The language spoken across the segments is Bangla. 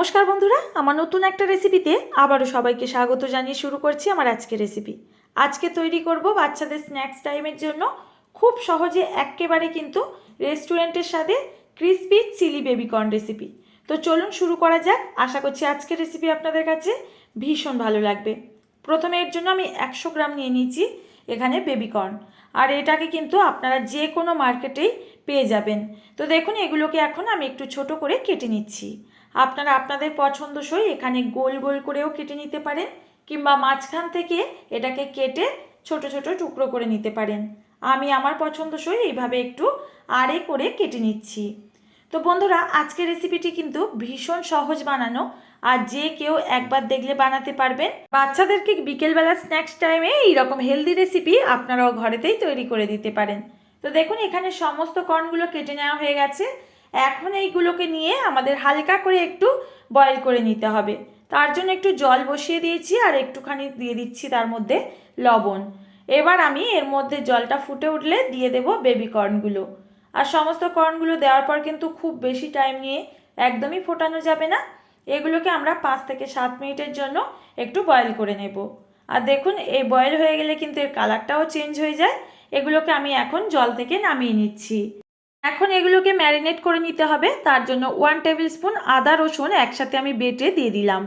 নমস্কার বন্ধুরা, আমার নতুন একটা রেসিপিতে আবারও সবাইকে স্বাগত জানিয়ে শুরু করছি আমার আজকে রেসিপি আজকে তৈরি করব বাচ্চাদের স্ন্যাক্স টাইমের জন্য। খুব সহজে একেবারে কিন্তু রেস্টুরেন্টের সাথে ক্রিসপি চিলি বেবিকর্ন রেসিপি তো চলুন শুরু করা যাক। আশা করছি আজকের রেসিপি আপনাদের কাছে ভীষণ ভালো লাগবে। প্রথমে এর জন্য আমি একশো গ্রাম নিয়ে নিয়েছি এখানে বেবিকর্ন আর এটাকে কিন্তু আপনারা যে কোনো মার্কেটেই পেয়ে যাবেন। তো দেখুন, এগুলোকে এখন আমি একটু ছোট করে কেটে নিচ্ছি। আপনারা আপনাদের পছন্দসই এখানে গোল গোল করেও কেটে নিতে পারেন, কিংবা মাঝখান থেকে এটাকে কেটে ছোট ছোট টুকরো করে নিতে পারেন। আমি আমার পছন্দসই এইভাবে একটু আড়ে করে কেটে নিচ্ছি। তো বন্ধুরা, আজকের রেসিপিটি কিন্তু ভীষণ সহজ বানানো, আর যে কেউ একবার দেখলে বানাতে পারবেন। বাচ্চাদেরকে বিকেলবেলা স্ন্যাক্স টাইমে এইরকম হেলদি রেসিপি আপনারাও ঘরেতেই তৈরি করে দিতে পারেন। তো দেখুন, এখানে সমস্ত কর্নগুলো কেটে নেওয়া হয়ে গেছে। এখন এইগুলোকে নিয়ে আমাদের হালকা করে একটু বয়েল করে নিতে হবে। তার জন্য একটু জল বসিয়ে দিয়েছি আর একটুখানি দিয়ে দিচ্ছি তার মধ্যে লবণ। এবার আমি এর মধ্যে জলটা ফুটে উঠলে দিয়ে দেব বেবি কর্নগুলো আর সমস্ত কর্নগুলো দেওয়ার পর কিন্তু খুব বেশি টাইম নিয়ে একদমই ফোটানো যাবে না। এগুলোকে আমরা পাঁচ থেকে সাত মিনিটের জন্য একটু বয়েল করে নেব। আর দেখুন এই বয়েল হয়ে গেলে কিন্তু এর কালারটাও চেঞ্জ হয়ে যায়। এগুলোকে আমি এখন জল থেকে নামিয়ে নিচ্ছি। এখন এগুলোকে ম্যারিনেট করে নিতে হবে। তার জন্য ওয়ান টেবিল স্পুন আদা, রসুন একসাথে আমি বেটে দিয়ে দিলাম।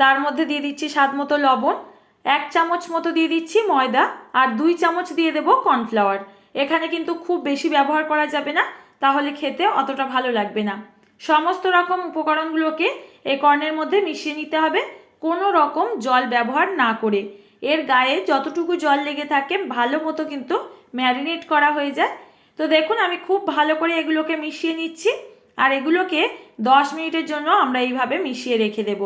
তার মধ্যে দিয়ে দিচ্ছি স্বাদ মতো লবণ, এক চামচ মতো দিয়ে দিচ্ছি ময়দা আর দুই চামচ দিয়ে দেবো কর্নফ্লাওয়ার। এখানে কিন্তু খুব বেশি ব্যবহার করা যাবে না, তাহলে খেতে অতটা ভালো লাগবে না। সমস্ত রকম উপকরণগুলোকে এই কর্নের মধ্যে মিশিয়ে নিতে হবে, কোনো রকম জল ব্যবহার না করে। এর গায়ে যতটুকু জল লেগে থাকে, ভালো মতো কিন্তু ম্যারিনেট করা হয়ে যায়। তো দেখুন, আমি খুব ভালো করে এগুলোকে মিশিয়ে নিচ্ছি, আর এগুলোকে দশ মিনিটের জন্য আমরা এইভাবে মিশিয়ে রেখে দেব।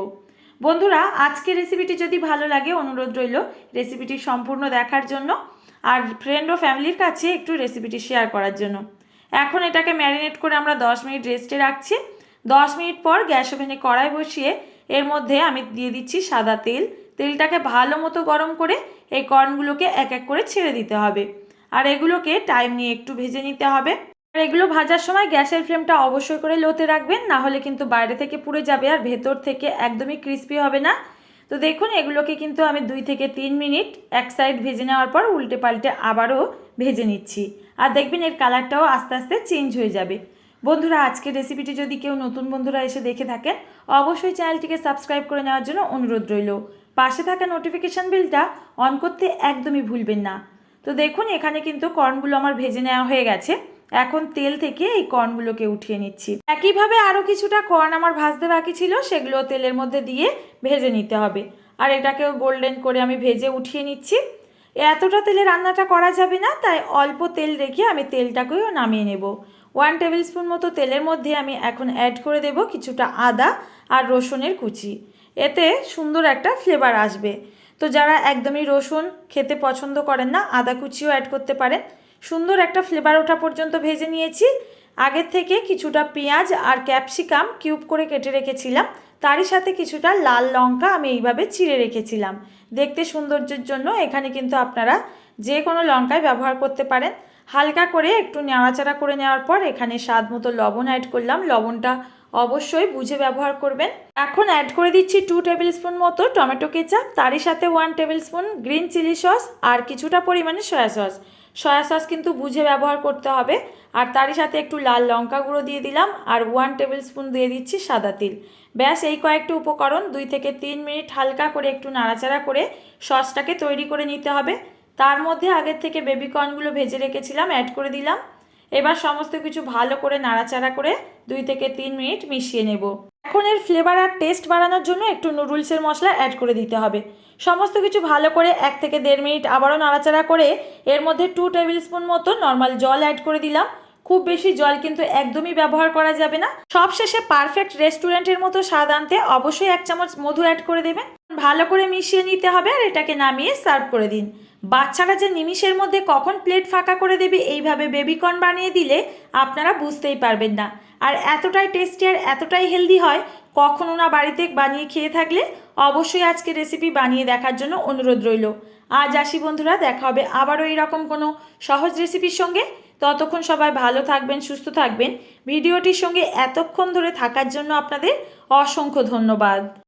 বন্ধুরা আজকে রেসিপিটি যদি ভালো লাগে, অনুরোধ রইল রেসিপিটি সম্পূর্ণ দেখার জন্য, আর ফ্রেন্ড ও ফ্যামিলির কাছে একটু রেসিপিটি শেয়ার করার জন্য। এখন এটাকে ম্যারিনেট করে আমরা দশ মিনিট রেস্টে রাখছি। দশ মিনিট পর গ্যাস ওভেনে কড়াই বসিয়ে এর মধ্যে আমি দিয়ে দিচ্ছি সাদা তেল। তেলটাকে ভালো মতো গরম করে এই কর্নগুলোকে এক এক করে ছেড়ে দিতে হবে। আর এগুলোকে টাইম নিয়ে একটু ভেজে নিতে হবে। আর এগুলো ভাজার সময় গ্যাসের ফ্লেমটা অবশ্যই করে লোতে রাখবেন, না হলে কিন্তু বাইরে থেকে পুড়ে যাবে আর ভেতর থেকে একদমই ক্রিস্পি হবে না। তো দেখুন, এগুলোকে কিন্তু আমি দুই থেকে তিন মিনিট এক সাইড ভেজে নেওয়ার পর উল্টে পাল্টে আবারও ভেজে নিচ্ছি। আর দেখবেন এর কালারটাও আস্তে আস্তে চেঞ্জ হয়ে যাবে। বন্ধুরা, আজকের রেসিপিটি যদি কেউ নতুন বন্ধুরা এসে দেখে থাকেন, অবশ্যই চ্যানেলটিকে সাবস্ক্রাইব করে নেওয়ার জন্য অনুরোধ রইল। পাশে থাকা নোটিফিকেশান বিলটা অন করতে একদমই ভুলবেন না। তো দেখুন, এখানে কিন্তু কর্নগুলো আমার ভেজে নেওয়া হয়ে গেছে। এখন তেল থেকে এই কর্নগুলোকে উঠিয়ে নিচ্ছি। একইভাবে আরও কিছুটা কর্ন আমার ভাজতে বাকি ছিল, সেগুলো তেলের মধ্যে দিয়ে ভেজে নিতে হবে। আর এটাকেও গোল্ডেন করে আমি ভেজে উঠিয়ে নিচ্ছি। এতটা তেলে রান্নাটা করা যাবে না, তাই অল্প তেল রেখে আমি তেলটাকেও নামিয়ে নেব। ওয়ান টেবিল স্পুন মতো তেলের মধ্যে আমি এখন অ্যাড করে দেব কিছুটা আদা আর রসুনের কুচি। এতে সুন্দর একটা ফ্লেভার আসবে। তো যারা একদমই রসুন খেতে পছন্দ করেন না, আদা কুচিও অ্যাড করতে পারেন। সুন্দর একটা ফ্লেভার ওঠা পর্যন্ত ভেজে নিয়েছি। আগের থেকে কিছুটা পেঁয়াজ আর ক্যাপসিকাম কিউব করে কেটে রেখেছিলাম। তারই সাথে কিছুটা লাল লঙ্কা আমি এইভাবে চিড়ে রেখেছিলাম। দেখতে সৌন্দর্যের জন্য এখানে কিন্তু আপনারা যে কোনো লঙ্কায় ব্যবহার করতে পারেন। হালকা করে একটু নাড়াচাড়া করে নেওয়ার পর এখানে স্বাদ মতো লবণ অ্যাড করলাম। লবণটা অবশ্যই বুঝে ব্যবহার করবেন। এখন অ্যাড করে দিচ্ছি টু টেবিল স্পুন মতো টমেটো কেচাপ তারই সাথে one tablespoon green chilli sauce আর কিছুটা পরিমাণে সয়া সস সয়া সস কিন্তু বুঝে ব্যবহার করতে হবে। আর তারই সাথে একটু লাল লঙ্কা গুঁড়ো দিয়ে দিলাম আর ওয়ান টেবিল স্পুন দিয়ে দিচ্ছি সাদা তিল। ব্যাস, এই কয়েকটি উপকরণ দুই থেকে তিন মিনিট হালকা করে একটু নাড়াচাড়া করে সসটাকে তৈরি করে নিতে হবে। তার মধ্যে আগের থেকে বেবি কর্নগুলো ভেজে রেখেছিলাম অ্যাড করে দিলাম। এবার সমস্ত কিছু ভালো করে নাড়াচাড়া করে দুই থেকে তিন মিনিট মিশিয়ে নেব। এখন এর ফ্লেভার আর টেস্ট বাড়ানোর জন্য একটু নুডলসের মশলা অ্যাড করে দিতে হবে। সমস্ত কিছু ভালো করে এক থেকে দেড় মিনিট আবারও নাড়াচাড়া করে এর মধ্যে টু টেবিল স্পুন মতো নর্মাল জল অ্যাড করে দিলাম। খুব বেশি জল কিন্তু একদমই ব্যবহার করা যাবে না। সবশেষে পারফেক্ট রেস্টুরেন্টের মতো স্বাদ আনতে অবশ্যই এক চামচ মধু অ্যাড করে দেবেন। ভালো করে মিশিয়ে নিতে হবে আর এটাকে নামিয়ে সার্ভ করে দিন। বাচ্চারা যে নিমিষের মধ্যে কখন প্লেট ফাঁকা করে দেবে এইভাবে বেবিকর্ন বানিয়ে দিলে আপনারা বুঝতেই পারবেন না। আর এতটাই টেস্টি আর এতটাই হেলদি হয়, কখনো না বাড়িতে বানিয়ে খেয়ে থাকলে অবশ্যই আজকে রেসিপি বানিয়ে দেখার জন্য অনুরোধ রইল। আজ আসি বন্ধুরা, দেখা হবে আবারও এরকম কোনো সহজ রেসিপির সঙ্গে। ততক্ষণ সবাই ভালো থাকবেন, সুস্থ থাকবেন। ভিডিওটির সঙ্গে এতক্ষণ ধরে থাকার জন্য আপনাদের অসংখ্য ধন্যবাদ।